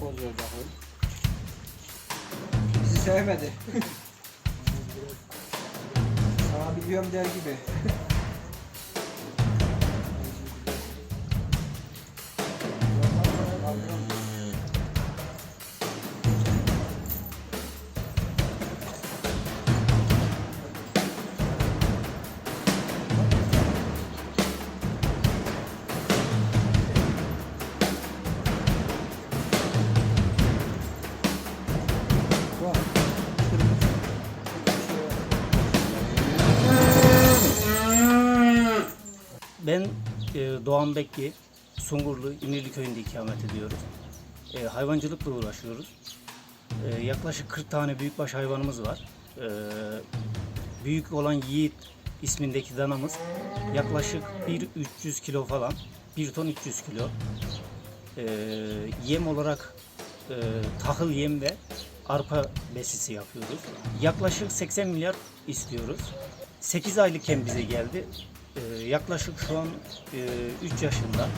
Bozuyor bakın. Bizi sevmedi. Sana biliyorum der gibi. Ben e, Doğan Bekki, Sungurlu İnirli köyünde ikamet ediyoruz. E, hayvancılıkla uğraşıyoruz. E, yaklaşık 40 tane büyükbaş hayvanımız var. E, büyük olan Yiğit ismindeki danamız yaklaşık 1-300 kilo falan. 1 ton 300 kilo. E, yem olarak e, tahıl yem ve arpa besisi yapıyoruz. Yaklaşık 80 milyar istiyoruz. 8 aylıkken bize geldi. Ee, yaklaşık şu an e, yaşında.